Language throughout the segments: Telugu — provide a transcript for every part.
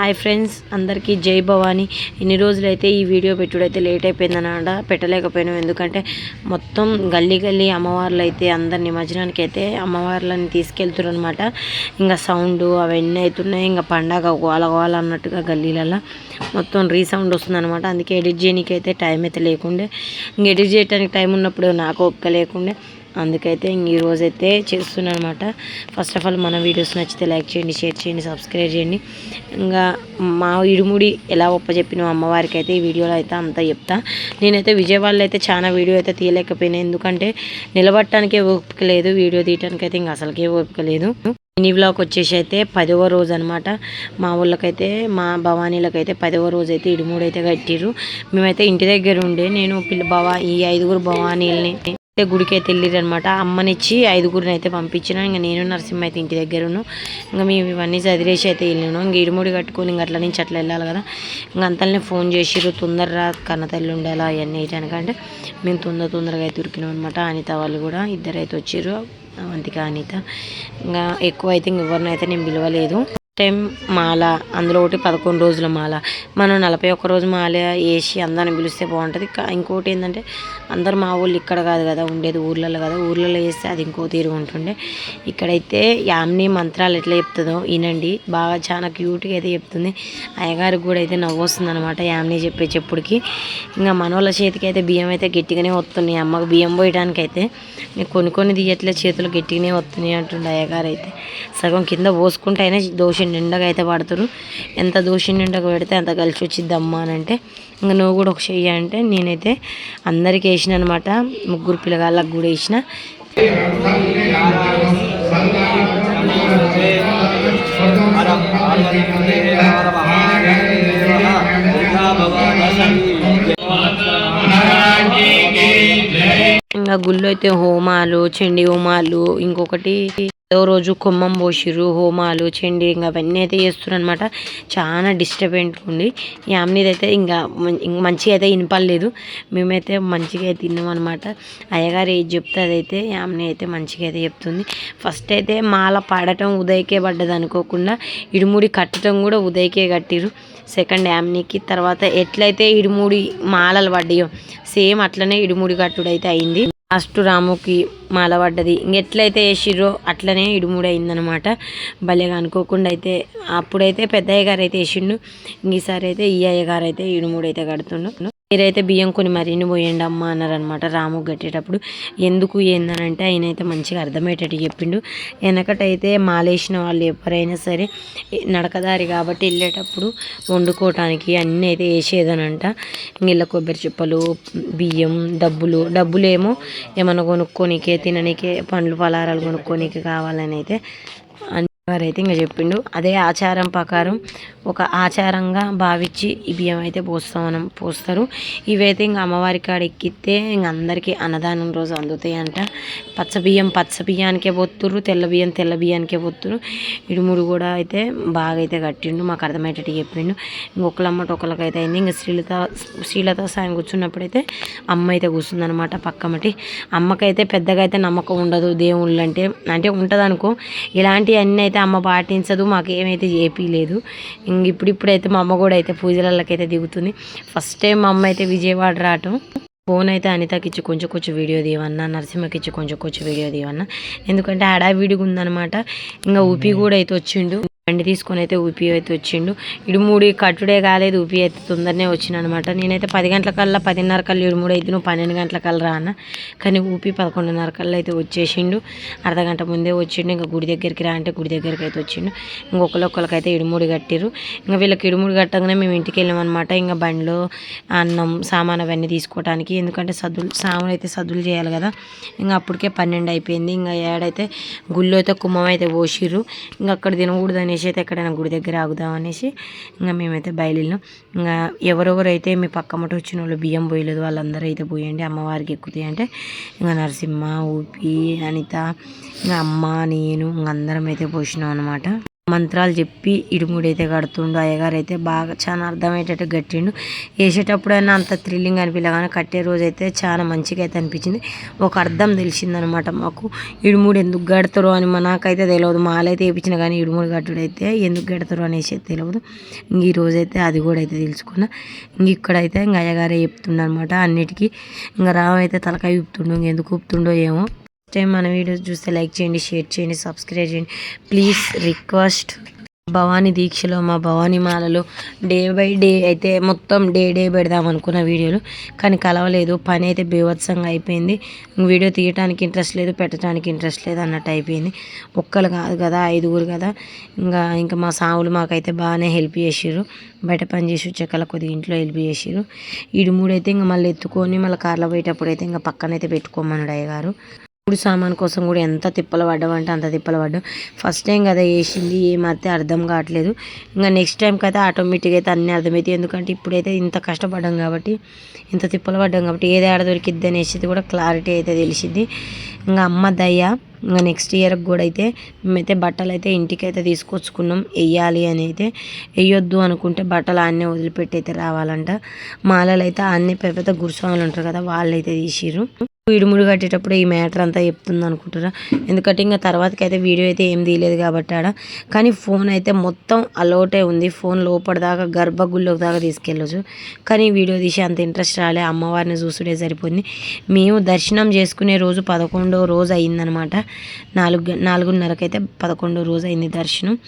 హాయ్ ఫ్రెండ్స్ అందరికీ జై భవాని. ఇన్ని రోజులైతే ఈ వీడియో పెట్టుడైతే లేట్ అయిపోయిందన్నమాట పెట్టలేకపోయినాం. ఎందుకంటే మొత్తం గల్లీ గల్లీ అమ్మవార్లు అయితే అందరి నిమజ్జనానికి అయితే అమ్మవార్లని తీసుకెళ్తున్నారు అనమాట ఇంకా సౌండ్ అవన్నీ అవుతున్నాయి ఇంకా పండగ గోల అన్నట్టుగా గల్లీలలో మొత్తం రీసౌండ్ వస్తుందన్నమాట. అందుకే ఎడిట్ చేయడానికి అయితే టైం అయితే లేకుండే. ఇంక ఎడిట్ చేయడానికి టైం ఉన్నప్పుడు నాకు ఒక్క లేకుండే అందుకైతే ఇంక ఈ రోజైతే చేస్తున్నాను అనమాట ఫస్ట్ ఆఫ్ ఆల్ మన వీడియోస్ నచ్చితే లైక్ చేయండి షేర్ చేయండి సబ్స్క్రైబ్ చేయండి. ఇంకా మా ఇడుముడి ఎలా ఒప్పచెప్పిన అమ్మవారికి అయితే ఈ వీడియోలో అయితే అంతా చెప్తా. నేనైతే విజయవాడలో అయితే చాలా వీడియో అయితే తీయలేకపోయినా. ఎందుకంటే నిలబడటానికే ఓపిక లేదు వీడియో తీయటానికి అయితే ఇంకా అసలుకే ఓపిక లేదు. మినీ బ్లాక్ వచ్చేసి అయితే పదవ రోజు అనమాట మా ఊళ్ళకైతే మా భవానీలకైతే పదవ రోజు అయితే ఇడుమూడు అయితే కట్టిర్రు. మేమైతే ఇంటి దగ్గర ఉండే నేను పిల్ల భవా ఈ ఐదుగురు భవానీలని అయితే గుడికి అయితే వెళ్ళిరనమాట అమ్మనిచ్చి ఐదుగురిని అయితే పంపించిన ఇంకా నేను నరసింహ అయితే ఇంటి దగ్గరను ఇంకా మేము ఇవన్నీ చదివేసి అయితే వెళ్ళినాను ఇంక ఇరుముడి కట్టుకొని ఇంక అట్లా నుంచి అట్లా వెళ్ళాలి కదా. ఇంక అంతనే ఫోన్ చేసిర్రు తొందరరా కన్న తల్లి ఉండాలా అవన్నీ అనకంటే. మేము తొందర తొందరగా అయితే ఉరికినాం అనమాట. అనిత వాళ్ళు కూడా ఇద్దరు అయితే వచ్చిర్రు అవంతిక అనిత. ఇంకా ఎక్కువ అయితే ఇంక ఎవరినైతే నేను పిలవలేదు. టైం మాల అందులో ఒకటి పదకొండు రోజుల మాల. మనం నలభై ఒక్క రోజు మాల వేసి అందరిని పిలిస్తే బాగుంటుంది. ఇంకోటి ఏంటంటే అందరు మా ఊళ్ళు ఇక్కడ కాదు కదా ఉండేది ఊర్లలో కదా. ఊర్లలో వేస్తే అది ఇంకో తీరు ఉంటుండే. ఇక్కడైతే యామ్ని మంత్రాలు ఎట్లా చెప్తుందో వినండి. బాగా చాలా క్యూట్గా అయితే చెప్తుంది. అయ్యగారికి కూడా అయితే నవ్వు వస్తుంది అనమాట యామ్ని చెప్పే చెప్పుడికి ఇంకా మనోళ్ళ చేతికి అయితే బియ్యం అయితే గట్టిగానే వస్తున్నాయి. అమ్మకు బియ్యం పోయడానికి అయితే నేను కొన్ని కొన్ని తీయట్లే చేతులు గట్టిగానే వస్తున్నాయి అంటుండే అయ్యగారు అయితే. సగం కింద పోసుకుంటే అయినా దోషం నిండగా అయితే పడతారు ఎంత దోషి నిండగా పెడితే అంత కలిసి వచ్చిద్దమ్మా అమ్మ అని అంటే ఇంకా నువ్వు కూడా ఒక చెయ్యి అంటే నేనైతే అందరికి వేసిన అనమాట ముగ్గురు పిల్లగాళ్ళకు కూడా వేసిన. ఇంకా గుళ్ళో అయితే హోమాలు చండి హోమాలు ఇంకొకటి ఏదో రోజు కుమ్మం పోసిరు హోమాలు చెండి ఇంకా అవన్నీ అయితే చేస్తున్నారు అనమాట చాలా డిస్టర్బెంట్ ఉంది ఈ అయితే ఇంకా మంచిగా అయితే వినపడలేదు మేమైతే మంచిగా అయితే తిన్నాం అనమాట అయ్యగారు ఏది చెప్తే అదైతే ఈ అయితే మంచిగా అయితే చెప్తుంది. ఫస్ట్ అయితే మాల పాడటం ఉదయకే పడ్డది అనుకోకుండా ఇడుముడి కట్టడం కూడా ఉదయకే కట్టిరు సెకండ్ యామ్నీకి తర్వాత ఎట్లయితే ఇడుముడి మాలలు పడ్డాయో సేమ్ అట్లనే ఇడుముడి కట్టుడు అయితే అయింది. లాస్ట్ రాముకి మాల పడ్డది. ఇంకెట్లయితే వేసిర్రో అట్లనే ఇడుముడి భలేగా అనుకోకుండా అయితే అప్పుడైతే పెద్దయ్య గారు అయితే వేసిండు ఇంక ఈసారి అయితే ఈ అయ్య గారు అయితే ఇడుముడి కడుతుండు. మీరైతే బియ్యం కొని మరిన్ని పోయండి అమ్మ అన్నారనమాట రాము కట్టేటప్పుడు ఎందుకు ఏందనంటే ఆయన అయితే మంచిగా అర్థమయ్యేటట్టు చెప్పిండు. వెనకటైతే మాలేసిన వాళ్ళు ఎవరైనా సరే నడకదారి కాబట్టి వెళ్ళేటప్పుడు వండుకోవటానికి అన్నీ అయితే వేసేదనంట. ఇంగిళ్ళ కొబ్బరి చిప్పలు బియ్యం డబ్బులు డబ్బులేమో ఏమైనా కొనుక్కోనికే తిననీకే పండ్లు పలహారాలు కొనుక్కోనికే కావాలని అయితే వారైతే ఇంకా చెప్పిండు. అదే ఆచారం ప్రకారం ఒక ఆచారంగా భావించి ఈ బియ్యం అయితే పోస్తాం పోస్తారు. ఇవైతే ఇంకా అమ్మవారి కాడ ఎక్కితే ఇంక అందరికీ అన్నదానం రోజు అందుతాయి అంట పచ్చ బియ్యం పచ్చ బియ్యానికే పోతుర్రు తెల్ల బియ్యం తెల్ల బియ్యానికే పోతురు ఇడుముడు కూడా అయితే బాగా అయితే కట్టిండు మాకు అర్థమయ్యేటట్టు చెప్పిండు. ఇంకొకళ్ళమ్మట ఒకళ్ళకైతే అయింది. ఇంకా శ్రీలత శ్రీలత సాయం కూర్చున్నప్పుడైతే అమ్మ అయితే కూర్చుందనమాట పక్కమటి. అమ్మకైతే పెద్దగా అయితే నమ్మకం ఉండదు దేవుళ్ళు అంటే అంటే ఉంటుంది అనుకో ఇలాంటివన్నీ అయితే అమ్మ పాటించదు మాకు ఏమైతే చేపిలేదు ఇంక ఇప్పుడిప్పుడైతే మా అమ్మ కూడా అయితే పూజలకైతే దిగుతుంది. ఫస్ట్ టైం మా అమ్మ అయితే విజయవాడ రావటం. ఫోన్ అయితే అనితకి ఇచ్చి కొంచెం కొంచెం వీడియో తీయవన్నా నరసింహకి ఇచ్చి కొంచెం కొంచెం వీడియో తీయవన్నా ఎందుకంటే హడావిడిగా ఉందనమాట ఇంకా ఊపి కూడా అయితే వచ్చిండు. బండి తీసుకొని అయితే ఊపి అయితే వచ్చిండు. ఇడుమూడి కట్టుడే కాలేదు ఊపి అయితే తొందరనే వచ్చిన అనమాట నేనైతే పది గంటల కల్లా పదిన్నర కల్లా ఇడుమూడి అయితే నువ్వు పన్నెండు గంటల కల్లా అన్న. కానీ ఊపి పదకొండున్నర కల్లా అయితే వచ్చేసిండు. అర్ధ గంట ముందే వచ్చిండు ఇంకా గుడి దగ్గరికి రా అంటే గుడి దగ్గరికి అయితే వచ్చిండు. ఇంకొకరికొకరికైతే ఇడుమూడి కట్టిరు ఇంకా వీళ్ళకి ఇడుమూడి కట్టగానే మేము ఇంటికి వెళ్ళామన్నమాట అనమాట ఇంకా బండిలో అన్నం సామాన్ అవన్నీ తీసుకోవడానికి ఎందుకంటే సద్దులు సామాన్ అయితే సద్దులు చేయాలి కదా. ఇంకా అప్పటికే పన్నెండు అయిపోయింది. ఇంకా ఏడైతే గుళ్ళో అయితే కుమ్మం అయితే పోసిర్రు. ఇంకా అక్కడ తినకూడదు అనేసి అయితే ఎక్కడైనా గుడి దగ్గర ఆగుదాం అనేసి ఇంకా మేమైతే బయలుదేరినాం. ఇంకా ఎవరెవరైతే మీ పక్కమట వచ్చిన వాళ్ళు బియ్యం పోయలేదు వాళ్ళందరూ అయితే పోయండి అమ్మవారికి ఎక్కుతాయి అంటే ఇంకా నరసింహ ఊపి అనిత ఇంకా అమ్మ నేను ఇంకా అందరం అయితే పోసినాం అనమాట మంత్రాలు చెప్పి ఇడుముడి అయితే కడుతుండు. అయ్యగారు అయితే బాగా చాలా అర్థమయ్యేటట్టు కట్టిండు. వేసేటప్పుడైనా అంత థ్రిల్లింగ్ అనిపించలే కానీ కట్టే రోజు అయితే చాలా మంచిగా అయితే అనిపించింది. ఒక అర్థం తెలిసిందనమాట మాకు. ఇడుముడు ఎందుకు కడతారు అని నాకైతే తెలియదు మాలైతే వేయించిన కానీ ఇడుముడు కట్టుడు అయితే ఎందుకు కడతారు అనేసి తెలియదు ఇంక ఈ రోజైతే అది కూడా అయితే తెలుసుకున్నా. ఇంక ఇక్కడైతే ఇంక అయ్యగారే చెప్తుండ అనమాట అన్నిటికీ. ఇంకా రావైతే అయితే తలకాయ ఊపుతుండు. ఇంకెందుకు ఊపుతుండో ఏమో. టైం మన వీడియోస్ చూస్తే లైక్ చేయండి షేర్ చేయండి సబ్స్క్రైబ్ చేయండి. ప్లీజ్ రిక్వెస్ట్ భవానీ దీక్షలో మా భవానీ మాలలో డే బై డే అయితే మొత్తం డే డే పెడదాం అనుకున్న వీడియోలు. కానీ కలవలేదు పని అయితే బీభత్సంగా అయిపోయింది. వీడియో తీయటానికి ఇంట్రెస్ట్ లేదు పెట్టడానికి ఇంట్రెస్ట్ లేదు అన్నట్టు అయిపోయింది. ఒక్కరు కాదు కదా ఐదుగురు కదా. ఇంకా ఇంకా మా సావులు మాకైతే బాగానే హెల్ప్ చేసిర్రు. బయట పని చేసి చెక్కల కొద్దిగా ఇంట్లో హెల్ప్ చేసిర్రు. ఈడు మూడైతే ఇంకా మళ్ళీ ఎత్తుకొని మళ్ళీ కార్లో పోయేటప్పుడు అయితే ఇంకా పక్కనైతే పెట్టుకోమన్నాడు అయ్యగారు. ఇప్పుడు సామాన్ కోసం కూడా ఎంత తిప్పలు పడ్డామంటే అంత తిప్పలు పడ్డాం. ఫస్ట్ టైం కదా వేసింది ఏమైతే అర్థం కావట్లేదు. ఇంకా నెక్స్ట్ టైంకి అయితే ఆటోమేటిక్గా అయితే అన్నీ అర్థమవుతాయి ఎందుకంటే ఇప్పుడైతే ఇంత కష్టపడ్డాం కాబట్టి ఇంత తిప్పలు పడ్డాం కాబట్టి ఏది ఆడ దొరికిద్ది అనేసి కూడా క్లారిటీ అయితే తెలిసింది ఇంకా అమ్మ దయ్య ఇంకా నెక్స్ట్ ఇయర్కి కూడా అయితే మేమైతే బట్టలు అయితే ఇంటికి అయితే తీసుకొచ్చుకున్నాం. వెయ్యాలి అని అయితే. వేయొద్దు అనుకుంటే బట్టలు ఆన్నే వదిలిపెట్టి అయితే రావాలంట. మాలలు అయితే అన్నీ పెద్ద పెద్ద గురుస్వాములు ఉంటారు కదా వాళ్ళు అయితే తీసిర్రు. ఇడుముడు కట్టేటప్పుడు ఈ మ్యాటర్ అంతా చెప్తుంది అనుకుంటారా ఎందుకంటే ఇంకా తర్వాతకి అయితే వీడియో అయితే ఏం తీయలేదు కాబట్టి ఆడ. కానీ ఫోన్ అయితే మొత్తం అలౌటే ఉంది. ఫోన్ లోపల దాకా గర్భగుళ్ళోకి దాకా తీసుకెళ్ళచ్చు. కానీ వీడియో తీసి అంత ఇంట్రెస్ట్ రాలే. అమ్మవారిని చూసుడే సరిపోయింది. మేము దర్శనం చేసుకునే రోజు పదకొండో రోజు అయిందనమాట. నాలుగు నాలుగున్నరకైతే పదకొండో రోజు అయింది దర్శనం.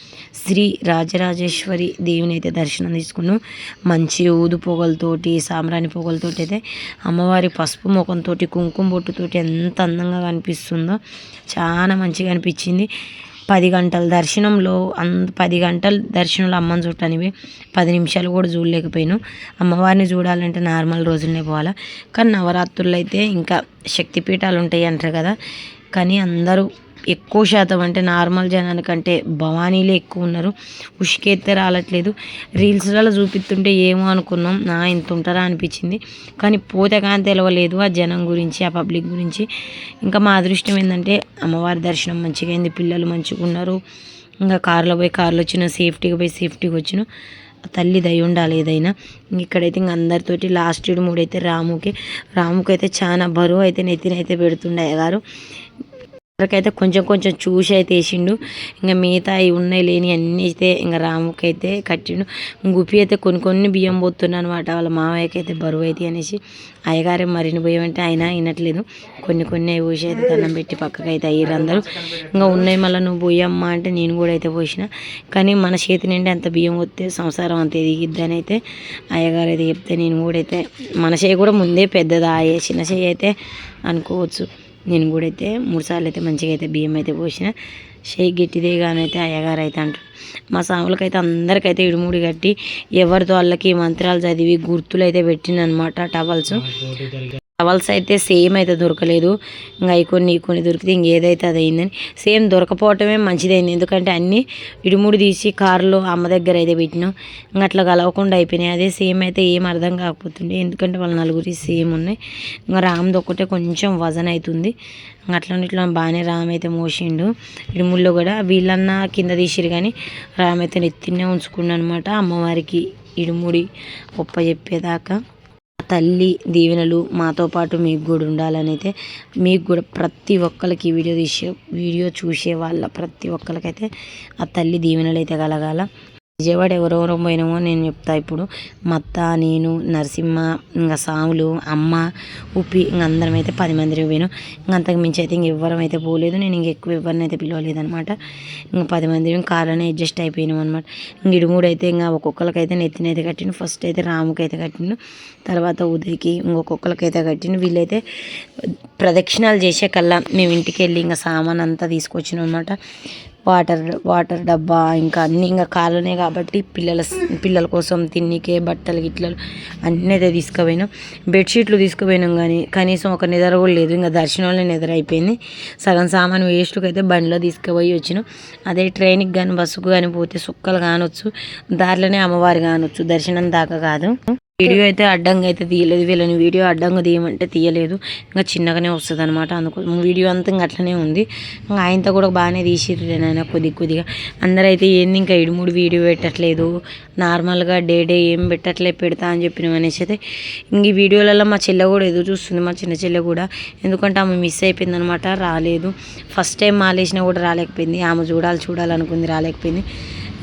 శ్రీ రాజరాజేశ్వరి దేవుని అయితే దర్శనం తీసుకున్నాం. మంచి ఊదు పొగలతోటి సాంబ్రాణి పొగలతోటి అయితే అమ్మవారి పసుపు ముఖంతో కుంకుమ బొట్టుతోటి ఎంత అందంగా కనిపిస్తుందో. చాలా మంచిగా అనిపించింది. పది గంటల దర్శనంలో అంత పది గంటల దర్శనంలో అమ్మని చూడటానికి పది నిమిషాలు కూడా చూడలేకపోయాను. అమ్మవారిని చూడాలంటే నార్మల్ రోజులనే పోవాలా. కానీ నవరాత్రులు అయితే ఇంకా శక్తిపీఠాలు ఉంటాయి అంటారు కదా. కానీ అందరూ ఎక్కువ శాతం అంటే నార్మల్ జనానికంటే భవానీలే ఎక్కువ ఉన్నారు. ఉష్కెత్తే రాలట్లేదు. రీల్స్లలో చూపిస్తుంటే ఏమో అనుకున్నాం. నా ఇంత ఉంటారా అనిపించింది. కానీ పోతే కానీ తెలవలేదు ఆ జనం గురించి ఆ పబ్లిక్ గురించి. ఇంకా మా అదృష్టం ఏంటంటే అమ్మవారి దర్శనం మంచిగా అయింది. పిల్లలు మంచిగా ఉన్నారు. ఇంకా కారులో పోయి కారులో వచ్చిన సేఫ్టీగా పోయి సేఫ్టీగా వచ్చిన తల్లి దయ ఉండాలి ఏదైనా. ఇక్కడైతే ఇంక అందరితోటి లాస్ట్ మూడైతే రాముకి. రాముకి అయితే చాలా బరువు అయితే నెత్తినైతే పెడుతుండే గారు వరకైతే కొంచెం కొంచెం చూసి అయితే వేసిండు. ఇంకా మిగతా అవి ఉన్నాయి లేని అన్నీ అయితే ఇంకా రాముకి అయితే కట్టిండు. గుప్పి అయితే కొన్ని కొన్ని బియ్యం పోతున్నాను అనమాట వాళ్ళ మావయ్యకి అయితే బరువు అయితే అనేసి అయ్యగారే మరిన్ని బియ్యం అంటే ఆయన వినట్లేదు. కొన్ని కొన్ని పోసి అయితే దండం పెట్టి పక్కకి అయితే అయ్యారు అందరూ. ఇంకా ఉన్నాయి మళ్ళీ నువ్వు పోయమ్మా అంటే నేను కూడా అయితే పోసిన. కానీ మన చేతి నిండి అంత బియ్యం వస్తే సంసారం అంత ఎదిగిద్దని అయితే అయ్యగారు అయితే చెప్తే నేను కూడా అయితే మన చేయి కూడా ముందే పెద్దదా చిన్న చేయి అయితే అనుకోవచ్చు. నేను కూడా అయితే మూడుసార్లు అయితే మంచిగా అయితే బియ్యం అయితే పోసిన. షేక్ గట్టిదే కానీ అయితే అయ్యగారు అయితే అంటారు. మా సాములకైతే అందరికైతే ఇడుముడి కట్టి ఎవరితో వాళ్ళకి మంత్రాలు చదివి గుర్తులు అయితే పెట్టినమాట టవల్స్. టవల్స్ అయితే సేమ్ అయితే దొరకలేదు. ఇంకా అవి కొన్ని కొన్ని దొరికితే ఇంకేదైతే అది అయిందని. సేమ్ దొరకపోవటమే మంచిదైంది. ఎందుకంటే అన్నీ ఇడుముడు తీసి కారులో అమ్మ దగ్గర అయితే పెట్టినాం. ఇంకా అట్లా కలవకుండా అయిపోయినాయి. అదే సేమ్ అయితే ఏం అర్థం కాకపోతుండే. ఎందుకంటే వాళ్ళ నలుగురి సేమ్ ఉన్నాయి. ఇంకా రామ్ది ఒక్కటే కొంచెం వజన్ అవుతుంది అట్లా ఇట్లా బాగానే రామ్ అయితే మోసిండు. ఇడుముల్లో కూడా వీళ్ళన్నా కింద తీసిరు కానీ రామ్ అయితే నెత్తినే ఉంచుకున్నాను అనమాట అమ్మవారికి ఇడుముడి ఒప్ప చెప్పేదాకా. తల్లి దీవెనలు మాతో పాటు మీకు కూడా ఉండాలని అయితే మీకు కూడా ప్రతి ఒక్కరికి వీడియో తీసే వీడియో చూసే వాళ్ళ ప్రతి ఒక్కరికైతే ఆ తల్లి దీవెనలు అయితే కలగాల. విజయవాడ ఎవరెవరో పోయినామో నేను చెప్తా ఇప్పుడు. మత్త నేను నరసింహ ఇంకా సాములు అమ్మ ఉప్పి ఇంక అందరం అయితే పది మంది పోయినాం. ఇంక అంతకు మించి అయితే ఇంక ఎవ్వరం అయితే పోలేదు. నేను ఇంక ఎక్కువ ఎవరిని అయితే పిలవలేదనమాట. ఇంకా ఇంక పది మంది కార్లోనే అడ్జస్ట్ అయిపోయినాం అనమాట. ఇంక ఇడుమూడు అయితే ఇంకా ఒక్కొక్కరికైతే నెత్తినైతే కట్టిండు. ఫస్ట్ అయితే రాముకి అయితే కట్టిండు. తర్వాత ఉదయ్కి ఇంకొకరికి అయితే కట్టిండు. వీళ్ళైతే ప్రదక్షిణాలు చేసే కల్లా మేము ఇంటికి వెళ్ళి ఇంకా సామాన్ అంతా తీసుకొచ్చినాం అనమాట. వాటర్ వాటర్ డబ్బా ఇంకా అన్నీ ఇంకా కాలనే కాబట్టి పిల్లల పిల్లల కోసం తిన్నికే బట్టలు గిట్లలు అన్నీ అయితే తీసుకుపోయినాం. బెడ్షీట్లు తీసుకుపోయినాం కానీ కనీసం ఒక నిద్ర కూడా లేదు. ఇంకా దర్శనంలో నిద్ర అయిపోయింది. సగం సామాన్ వేస్ట్కి అయితే బండిలో తీసుకుపోయి వచ్చినాం. అదే ట్రైన్కి కానీ బస్సుకు కానీ పోతే సుక్కలు కానొచ్చు దారిలోనే అమ్మవారు కానొచ్చు దర్శనం దాకా కాదు. వీడియో అయితే అడ్డంగా అయితే తీయలేదు. వీళ్ళని వీడియో అడ్డంగా తీయమంటే తీయలేదు. ఇంకా చిన్నగానే వస్తుంది అనమాట అందుకోసం వీడియో అంతా ఇంకా అట్లనే ఉంది. ఇంకా ఆయనతో కూడా బాగానే తీసిర్రు ఆయన కొద్ది కొద్దిగా. అందరైతే ఏంది ఇంకా ఇడుముడు వీడియో పెట్టట్లేదు. నార్మల్గా డే డే ఏం పెట్టట్లే పెడతా అని చెప్పిన అనేసి అయితే ఇంక ఈ వీడియోలలో మా చెల్లె కూడా ఎదురు చూస్తుంది. మా చిన్న చెల్లె కూడా. ఎందుకంటే ఆమె మిస్ అయిపోయింది అనమాట రాలేదు. ఫస్ట్ టైం మాలేసినా కూడా రాలేకపోయింది. ఆమె చూడాలి చూడాలనుకుంది రాలేకపోయింది.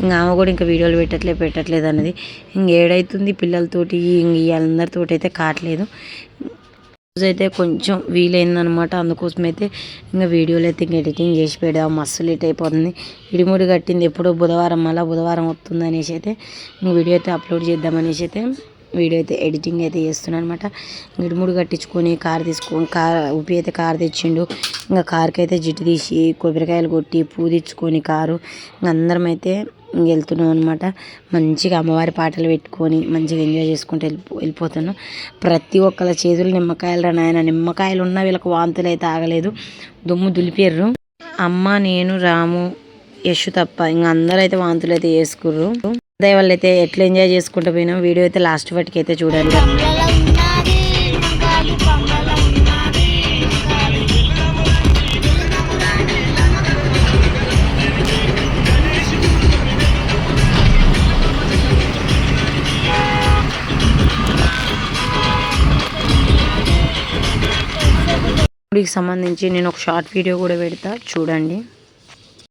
ఇంకా ఆమె కూడా ఇంకా వీడియోలు పెట్టట్లే పెట్టట్లేదు అన్నది. ఇంక ఏడైతుంది పిల్లలతోటి ఇంక అందరితోటి అయితే కావట్లేదు అయితే కొంచెం వీలైందనమాట అందుకోసం అయితే ఇంకా వీడియోలు అయితే ఇంకా ఎడిటింగ్ చేసి పెడదాం. మస్తు లేట్ అయిపోతుంది. ఇడిముడి కట్టింది ఎప్పుడో బుధవారం మళ్ళీ బుధవారం వస్తుంది అనేసి అయితే ఇంక వీడియో అయితే అప్లోడ్ చేద్దామనేసి అయితే వీడియో అయితే ఎడిటింగ్ అయితే చేస్తున్నాను అనమాట ఇడుముడు కట్టించుకొని కార్ తీసుకొని కార్ ఉపి అయితే కార్ తెచ్చిండు. ఇంకా కార్కి అయితే జిట్టు తీసి కొబ్బరికాయలు కొట్టి పూదిచ్చుకొని కారు. ఇంక అందరం అయితే వెళ్తున్నాం అనమాట మంచిగా అమ్మవారి పాటలు పెట్టుకొని మంచిగా ఎంజాయ్ చేసుకుంటూ వెళ్ళిపో వెళ్ళిపోతున్నాం. ప్రతి ఒక్కళ్ళ చేతులు నిమ్మకాయలు రానాయన నిమ్మకాయలు ఉన్నా వీళ్ళకి వాంతులు అయితే ఆగలేదు. దుమ్ము దులిపారు అమ్మ నేను రాము యశు తప్ప ఇంకా అందరూ అయితే వాంతులు అయితే చేసుకుర్రు అదే వాళ్ళు అయితే ఎట్లా ఎంజాయ్ చేసుకుంటూ పోయినాం? వీడియో అయితే లాస్ట్ వాటికి అయితే చూడాలి గుడికి సంబంధించి నేను ఒక షార్ట్ వీడియో కూడా పెడతా చూడండి.